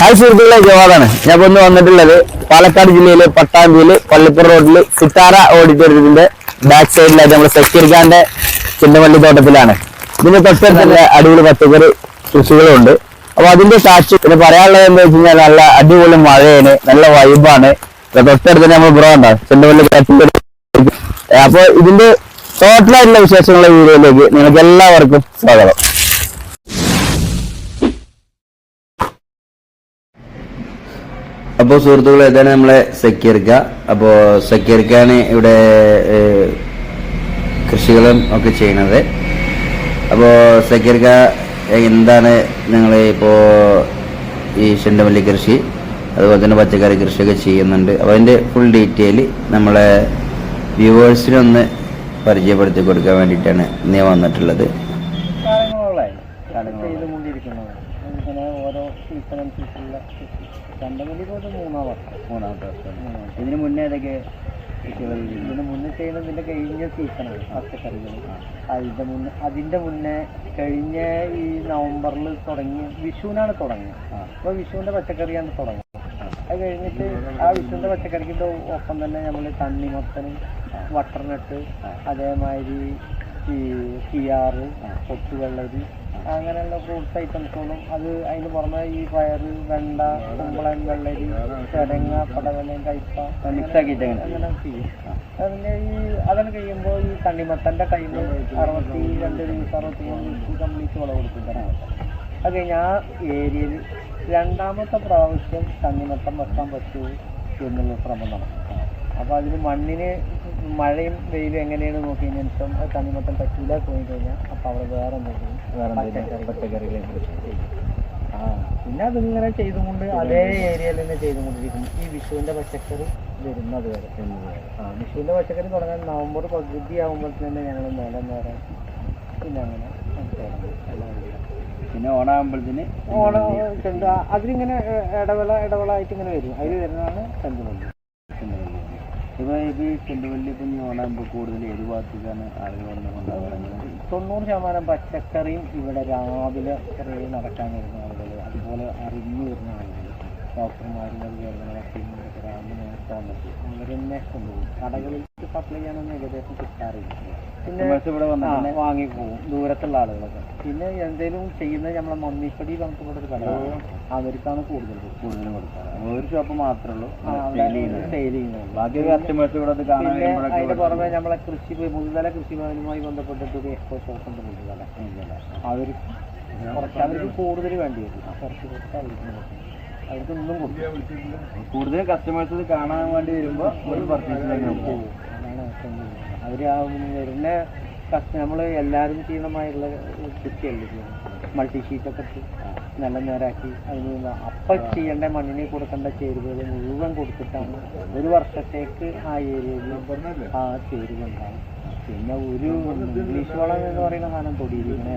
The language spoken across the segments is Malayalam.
ഹായ് സുഹൃത്തുക്കളെ ജവാദാണ് ഞാൻ ഇപ്പൊ ഇന്ന് വന്നിട്ടുള്ളത് പാലക്കാട് ജില്ലയിലെ പട്ടാമ്പിയിൽ പള്ളിപ്പുറ റോഡിൽ സിത്താര ഓഡിറ്റോറിയത്തിന്റെ ബാക്ക് സൈഡിലായിട്ട് നമ്മുടെ സക്കീർഖാന്റെ ചിന്നമള്ളി തോട്ടത്തിലാണ്. ഇതിന്റെ തൊട്ടടുത്ത് നല്ല അടിപൊളി പച്ചക്കറി കൃഷികളും ഉണ്ട് അപ്പൊ അതിന്റെ സാക്ഷി പിന്നെ പറയാനുള്ളത് എന്താ വെച്ച് കഴിഞ്ഞാൽ നല്ല അടിപൊളി മഴയാണ് നല്ല വൈബാണ് തൊട്ടടുത്ത് നമ്മൾ ബ്രോ ഉണ്ടാവും കാറ്റുകൾ അപ്പൊ ഇതിന്റെ ടോട്ടലായിട്ടുള്ള വിശേഷങ്ങളെ വീഡിയോയിലേക്ക് നിങ്ങൾക്ക് എല്ലാവർക്കും സ്വാഗതം. അപ്പോൾ സുഹൃത്തുക്കളെ ഇതാണ് നമ്മളെ സക്കീർക്ക അപ്പോൾ സക്കീർക്കാണ് ഇവിടെ കൃഷികളും ഒക്കെ ചെയ്യുന്നത്. അപ്പോൾ സക്കീർക്ക എന്താണ് നിങ്ങൾ ഇപ്പോൾ ഈ ചെണ്ടുമല്ലി കൃഷി അതുപോലെ തന്നെ പച്ചക്കറി കൃഷിയൊക്കെ ചെയ്യുന്നുണ്ട്. അപ്പോൾ അതിന്റെ ഫുൾ ഡീറ്റെയിൽ നമ്മളെ വ്യൂവേഴ്സിനൊന്ന് പരിചയപ്പെടുത്തി കൊടുക്കാൻ വേണ്ടിയിട്ടാണ് ഇന്ന് വന്നിട്ടുള്ളത്. കാലങ്ങളോളായി ചെയ്തുകൊണ്ടിരിക്കുന്നത് ഇങ്ങനെ ഓരോ സീസൺ അനുസരിച്ചുള്ള രണ്ടുമല്ലി പോലെ മൂന്നാം വർഷം മൂന്നാമത്തെ വർഷം ഇതിന് മുന്നേ ഏതൊക്കെ ഇതിന് മുന്നേ ചെയ്യുന്നത് കഴിഞ്ഞ സീസണാണ് പച്ചക്കറികൾ അതിന്റെ മുന്നേ അതിന്റെ മുന്നേ കഴിഞ്ഞ ഈ നവംബറിൽ തുടങ്ങി വിഷുവിനാണ് തുടങ്ങിയത്. അപ്പോൾ വിഷുവിന്റെ പച്ചക്കറിയാണ് തുടങ്ങുന്നത് അത് കഴിഞ്ഞിട്ട് ആ വിഷുവിന്റെ പച്ചക്കറിക്ക് ഒപ്പം തന്നെ നമ്മൾ തണ്ണിമത്തനും വട്ടർനട്ട് അതേമാതിരി ഈ കിയാറ് കൊത്തുവെള്ളരി അങ്ങനെയുള്ള ഫ്രൂട്ട്സ് ഐറ്റംസുകളും അത് അതിന് പുറമെ ഈ പയറ് വെണ്ട കുമ്പളൻ വെള്ളരി കിഴങ്ങ പടവലം കയ്പ മിക്സ് ആക്കിയിട്ട് അങ്ങനെ ചെയ്യും. അതിന്റെ ഈ അതെല്ലാം കഴിയുമ്പോൾ ഈ തണ്ണിമത്തന്റെ ടൈം അറുപത്തി രണ്ട് ദിവസം അറുപത്തി മൂന്ന് ദിവസം കംപ്ലീറ്റ് വിളവ് കൊടുക്കുന്നതാണ് അത് കഴിഞ്ഞ് ആ ഏരിയയിൽ രണ്ടാമത്തെ പ്രാവശ്യം തണ്ണിമത്തം വെക്കാൻ പറ്റൂ എന്നുള്ള ശ്രമം നടക്കും. അപ്പോൾ അതിന് മണ്ണിന് മഴയും വെയിലും എങ്ങനെയാണ് നോക്കി ശേഷം അത് തണ്ണിമത്തം പറ്റൂല പോയി കഴിഞ്ഞാൽ അപ്പോൾ അവിടെ വേറെ എന്തെങ്കിലും വേറെ എന്തെങ്കിലും പച്ചക്കറികളെ ആ പിന്നെ അതിങ്ങനെ ചെയ്തുകൊണ്ട് അതേ ഏരിയയിൽ തന്നെ ചെയ്തുകൊണ്ടിരിക്കും ഈ വിഷുവിന്റെ പച്ചക്കറി വരുന്നത് വരെ. ആ വിഷുവിന്റെ പച്ചക്കറി തുടങ്ങാൻ നവംബർ പകുതി ആകുമ്പോൾ തന്നെ ഞങ്ങൾ നിലം നേരം പിന്നെ അങ്ങനെ. പിന്നെ ഓണാകുമ്പോഴത്തേന് ഓണം ചെന്ത അതിലിങ്ങനെ ഇടവേള ഇടവേള ആയിട്ട് ഇങ്ങനെ വരും. അതിൽ വരുന്നതാണ് ചെണ്ടുമല്ലി. ഇപ്പൊ ഇത് ചെണ്ടുമല്ലി ഇപ്പൊ കൂടുതൽ ഏത് ഭാഗത്തേക്കാണ് ആളുകൾ വന്ന് കൊണ്ടുപോകുന്നത്? തൊണ്ണൂറ് ശതമാനം പച്ചക്കറിയും ഇവിടെ രാവിലെ കുറേ നടക്കാൻ വരുന്ന ആളുകൾ അതുപോലെ അറിഞ്ഞു വരുന്ന ആളുകൾ. ഡോക്ടർമാരും അതുപോലെ നേരത്തെ വന്നിട്ട് അവരെന്നെ കൊണ്ടുപോകും. കടകളിലേക്ക് സപ്ലൈ ചെയ്യാനൊന്നും ഏകദേശം കിട്ടാറില്ല. പിന്നെ വാങ്ങി വാങ്ങിപ്പോകും ദൂരത്തുള്ള ആളുകളൊക്കെ. പിന്നെ എന്തെങ്കിലും ചെയ്യുന്നത് നമ്മളെ മമ്മിപ്പടി നമുക്ക് ഇവിടെ ഒരു കട അവർക്കാണ് കൂടുതൽ കൂടുതൽ കൊടുക്കാറ്. ഒരു ഷോപ്പ് മാത്രമേ ഉള്ളൂ. സെയിൽ ചെയ്യുന്നത്. അതിന്റെ പുറമെ നമ്മളെ കൃഷി മുൻതല കൃഷിഭവനുമായി ബന്ധപ്പെട്ടിട്ട് ഒരു എക്സ്പോ ഷോപ്പ് ഉണ്ട് മുൻതല അവർ കുറച്ച് അവർക്ക് കൂടുതൽ വേണ്ടി വരും. കുറച്ച് കുറച്ച് അവർക്ക്. അവർക്ക് ഒന്നും കൊടുക്കും കൂടുതൽ കസ്റ്റമേഴ്സ് കാണാൻ വേണ്ടി വരുമ്പോൾ ഒരു പർച്ചേസ് തന്നെ അവർ വരുന്ന കസ്റ്റ നമ്മൾ എല്ലാവരും ചെയ്യണമായുള്ള കൃഷിയല്ലേ മൾട്ടി ഷീറ്റൊക്കെ ഇട്ട് നല്ല നേരാക്കി അതിന് അപ്പം ചെയ്യേണ്ട മണ്ണിനെ കൊടുക്കേണ്ട ചേരുവകൾ മുഴുവൻ കൊടുത്തിട്ടാണ് ഒരു വർഷത്തേക്ക് ആ ഏരിയയിൽ ആ ചേരുവ ഉണ്ടാവും പിന്നെ ഒരു ഇംഗ്ലീഷ് വളം എന്ന് പറയുന്ന സാധനം തൊടിയിരിക്കണേ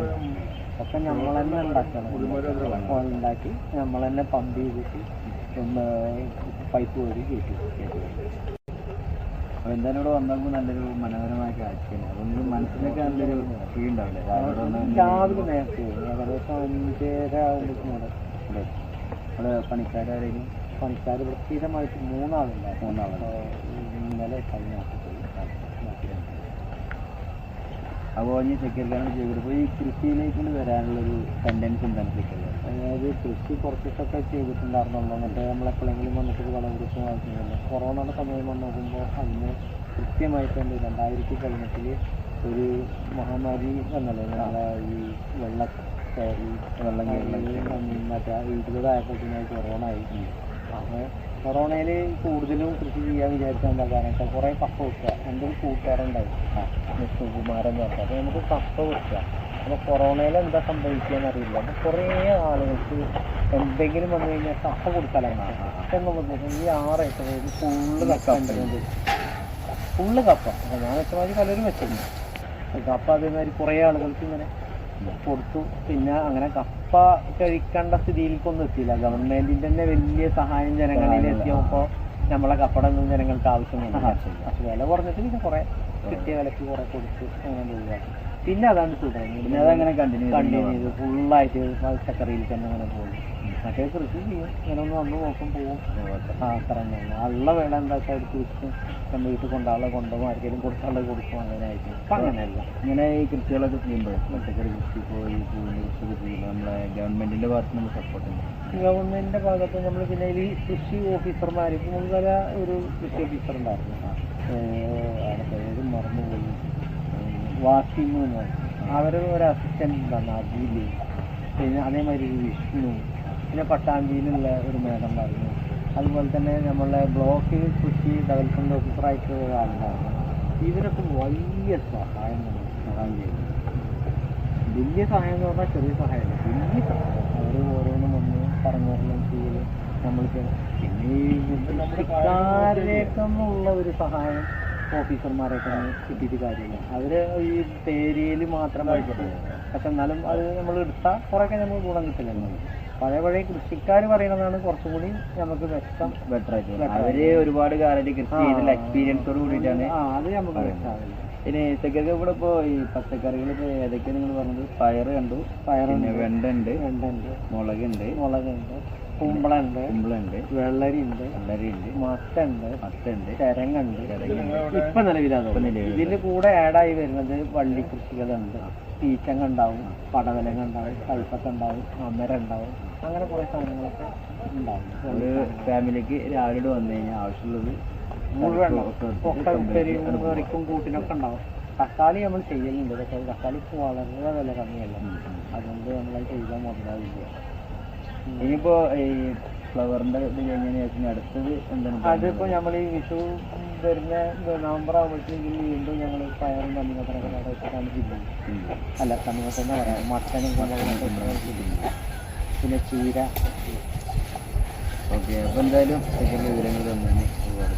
ഒക്കെ നമ്മൾ തന്നെ ഉണ്ടാക്കണം. ഉണ്ടാക്കി നമ്മൾ തന്നെ പമ്പ് ചെയ്തിട്ട് ഒന്ന് പൈപ്പ് വഴി കയറ്റി അപ്പൊ എന്തായാലും ഇവിടെ വന്നപ്പോൾ നല്ലൊരു മനോഹരമായ കാഴ്ചയാണ്. അതുകൊണ്ട് മനസ്സിനൊക്കെ നല്ലൊരു ഫീൽ ഉണ്ടാവില്ലേ. രാവിലെ നേരത്തെ ഏകദേശം അഞ്ചര ആകുമ്പോഴേക്കും ഇവിടെ ഇവിടെ ഇവിടെ പണിക്കാരും പണിക്കാർ ഇവിടെ സ്ഥിരമായിട്ട് മൂന്നാളുണ്ടായിരുന്നു മൂന്നാളുണ്ട്. ഇന്നലെ കഴിഞ്ഞ ആഴ്ച. അപ്പോൾ ഇനി സെക്യൂരിറ്റി അപ്പോൾ ഈ കൃഷിയിലേക്ക് വരാനുള്ളൊരു ടെൻഡൻസി എന്താണ് സെക്യൂരിറ്റി അതായത് കൃഷി കുറച്ചിട്ടൊക്കെ ചെയ്തിട്ടുണ്ടായിരുന്നുള്ളൂ എന്നിട്ട് നമ്മളെപ്പോഴെങ്കിലും വന്നിട്ട് വിളവെടുപ്പ് വാങ്ങിക്കുന്നില്ല കൊറോണയുടെ സമയം വന്ന് നോക്കുമ്പോൾ അതിന് കൃത്യമായിട്ട് തന്നെ രണ്ടായിരത്തി പതിനെട്ടിൽ ഒരു മഹാമാരി വന്നല്ലോ. നമ്മളെ ഈ വെള്ള കയറി വെള്ളം കയറി മറ്റേ ഇരുപതായപ്പോഴത്തേക്കും കൊറോണ ആയി. കൊറോണയിൽ കൂടുതലും കൃഷി ചെയ്യാൻ വിചാരിച്ചാൽ കാരണം കുറേ കപ്പ വെക്കുക എന്റെ ഒരു കൂട്ടുകാരുണ്ടായി വിഷ്ണുകുമാരൻ എന്ന് പറഞ്ഞാൽ അപ്പോൾ നമുക്ക് കപ്പ വെക്കുക അപ്പോൾ കൊറോണയിൽ എന്താ സംഭവിക്കുകയെന്ന് അറിയില്ല. അപ്പോൾ കുറേ ആളുകൾക്ക് എന്തെങ്കിലും വന്നു കഴിഞ്ഞാൽ കപ്പ കൊടുക്കാനാണ് എന്നുള്ളത് ഈ ആറ് ഏക്കർ ഫുള്ള് കപ്പ ഉണ്ട് ഫുള്ള് കപ്പ. അപ്പോൾ ഞാൻ വെച്ചമാതിരി പലരും വെച്ചിരുന്നു കപ്പ അതേമാതിരി കുറേ ആളുകൾക്ക് ഇങ്ങനെ കൊടുത്തു. പിന്നെ അങ്ങനെ കപ്പ കഴിക്കേണ്ട സ്ഥിതിയിലേക്കൊന്നും എത്തിയില്ല. ഗവൺമെന്റിന്റെ തന്നെ വലിയ സഹായം ജനങ്ങളിൽ എത്തിയപ്പോ നമ്മളെ കപ്പട ഒന്നും ജനങ്ങൾക്ക് ആവശ്യമില്ല. പക്ഷെ വില കുറഞ്ഞിട്ട് പിന്നെ കുറെ കിട്ടിയ വിലക്ക് കുറെ കൊടുത്ത് അങ്ങനെ ഒഴിവാക്കി പിന്നെ അതാണ് തുടങ്ങി പിന്നെ അതങ്ങനെ കണ്ടിന്യൂ കണ്ടിന്യൂ ചെയ്ത് ഫുള്ളായിട്ട് പച്ചക്കറിയിൽ തന്നെ അങ്ങനെ പോകും മറ്റേ കൃഷി ചെയ്യും. ഇങ്ങനെ ഒന്ന് വന്ന് നോക്കും പോകും ആ അത്ര തന്നെ ഉള്ള വേണം എന്താ വെച്ചാൽ എടുത്ത് വെച്ച് നമ്മൾ വീട്ടിൽ കൊണ്ടാളെ കൊണ്ടുപോകും. ആർക്കെങ്കിലും കൊടുക്കാനുള്ളത് കൊടുക്കും. അങ്ങനെ ആയിരിക്കും അപ്പം അങ്ങനെയല്ല. ഇങ്ങനെ ഈ കൃഷികളൊക്കെ ചെയ്യുമ്പോൾ പച്ചക്കറി കൃഷി ഈ പൂവിന്റെ കൃഷി ചെയ്യുമ്പോൾ നമ്മളെ ഗവൺമെന്റിന്റെ ഭാഗത്ത് നമ്മൾ സപ്പോർട്ട് ഉണ്ട്. ഗവൺമെന്റിന്റെ ഭാഗത്ത് നമ്മൾ പിന്നെ ഈ കൃഷി ഓഫീസർമാർ മുൻകര മുൻകാല ഒരു കൃഷി ഓഫീസർ ഉണ്ടായിരുന്നു. വാസിം എന്ന് പറയും അവർ ഒരു അസിസ്റ്റന്റ് ഉണ്ടായിരുന്നു അജീൽ പിന്നെ അതേമാതിരി ഒരു വിഷ്ണു പിന്നെ പട്ടാമ്പിയിലുള്ള ഒരു മേഡം ഉണ്ടായിരുന്നു. അതുപോലെ തന്നെ നമ്മളെ ബ്ലോക്ക് കൃഷി ഡെവലപ്മെന്റ് ഓഫീസറായിട്ടുള്ള ഒരു ആളുണ്ടായിരുന്നു. ഇവരൊക്കെ വലിയ സഹായം സഹായം ചെയ്തു. വലിയ സഹായം എന്ന് പറഞ്ഞാൽ ചെറിയ സഹായം വലിയ സഹായം. അവർ ഓരോന്നും വന്ന് പറഞ്ഞു ചെയ്ത് നമ്മൾക്ക് പിന്നെ ഈ കൃഷിക്കാരിലേക്കൊന്നുള്ള ഒരു സഹായം ഓഫീസർമാരൊക്കെ കിട്ടിയിട്ട് കാര്യമില്ല. അവർ ഈ പേരിയിൽ മാത്രം പഠിച്ചിട്ട് പക്ഷെ എന്നാലും അത് നമ്മൾ എടുത്താൽ കുറേയൊക്കെ നമുക്ക് ഗുണം കിട്ടില്ലല്ലോ പഴയ പഴയ കൃഷിക്കാർ പറയുന്നതാണ് കുറച്ചും കൂടി നമുക്ക് വ്യക്തം ബെറ്റർ ആയിട്ട് അവർ ഒരുപാട് കാലത്ത് കൃഷി ചെയ്തുള്ള ആ. എക്സ്പീരിയൻസോട് കൂടിയിട്ടാണ് അത് നമുക്ക് വ്യക്തമാവില്ല. പിന്നെ ഏത്തക്കൊക്കെ ഇവിടെ ഇപ്പോ ഈ പച്ചക്കറികൾ ഇപ്പൊ ഏതൊക്കെയാണ് നിങ്ങൾ പറഞ്ഞത്? പയറ് കണ്ടു. പയറുണ്ട്. പിന്നെ വെണ്ട ഉണ്ട് വെണ്ടുണ്ട് മുളകുണ്ട്. മുളകുണ്ട്. കുമ്പളണ്ട് കുമ്പളണ്ട് വെള്ളരി ഉണ്ട് വെള്ളരി ഉണ്ട് മത്ത ഉണ്ട് മത്ത ഉണ്ട് ഇപ്പൊ നിലവിലാണ് ഇപ്പൊ നിലവിലുള്ളത്. ഇതിന്റെ കൂടെ ആഡായി വരുന്നത് വള്ളി കൃഷികളുണ്ട്. പീച്ചങ്ങ ഉണ്ടാവും പടവലങ്ങ ഉണ്ടാവും കൽപ്പക്ക ഉണ്ടാവും അമര ഉണ്ടാവും. അങ്ങനെ കുറെ സാധനങ്ങളൊക്കെ ഉണ്ടാവും. ഒരു ഫാമിലിക്ക് രാവിലെ വന്നു കഴിഞ്ഞാൽ ആവശ്യമുള്ളത് മുഴുവൻ ഒക്കെ കൂട്ടിനൊക്കെ ഉണ്ടാവും തക്കാളി നമ്മൾ ചെയ്യലുണ്ട് പക്ഷേ തക്കാളി ഇപ്പൊ വളരെ വില കമ്മിയല്ല. അതുകൊണ്ട് നമ്മൾ ചെയ്താൽ മുതലാവില്ല ഇനിയിപ്പോ ഈ ഫ്ലവറിന്റെ ഇത് കഴിഞ്ഞതിന് അടുത്തത് എന്താണ് അതിപ്പോ നമ്മൾ ഈ വിഷു വരുന്ന നവംബർ ആകുമ്പോഴത്തേക്കും വീണ്ടും ഞങ്ങൾ പയറും അവിടെ വെച്ചിട്ടാണ് ജില്ലയിൽ അല്ല തണ്ണിമത്തന്നെ പറയാം മട്ടനും ഇട്ടിട്ടാണ് പിന്നെ ചീര ഓക്കെ അപ്പോൾ എന്തായാലും വിവരങ്ങൾ തന്നെ ഒരുപാട്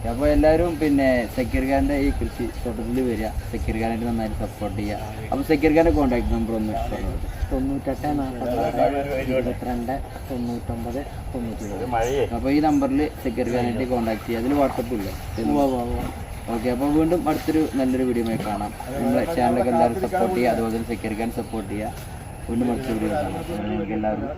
ഓക്കെ അപ്പോൾ എല്ലാവരും പിന്നെ സക്കീർ ഖാന്റെ ഈ കൃഷി തോട്ടത്തിൽ വരിക. സെക്യൂർഖാനായിട്ട് നന്നായിട്ട് സപ്പോർട്ട് ചെയ്യുക. അപ്പോൾ സക്കീർ ഖാന്റെ കോൺടാക്ട് നമ്പർ ഒന്ന് തൊണ്ണൂറ്റെട്ട് നാൽപ്പത്തി ഇരുപത്തിരണ്ട് തൊണ്ണൂറ്റൊമ്പത് തൊണ്ണൂറ്റി അപ്പോൾ ഈ നമ്പറിൽ സെക്യൂർഖാനായിട്ട് കോൺടാക്ട് ചെയ്യുക. അതിൽ വാട്സപ്പ് ഇല്ല. ഓക്കെ അപ്പോൾ വീണ്ടും അടുത്തൊരു നല്ലൊരു വീഡിയോ കാണാം. നമ്മളെ ചാനലൊക്കെ എല്ലാവരും സപ്പോർട്ട് ചെയ്യുക. അതുപോലെ തന്നെ സെക്യൂർഖാൻ സപ്പോർട്ട് ചെയ്യുക. വീണ്ടും അടുത്തൊരു വീഡിയോ കാണാം. എല്ലാവരും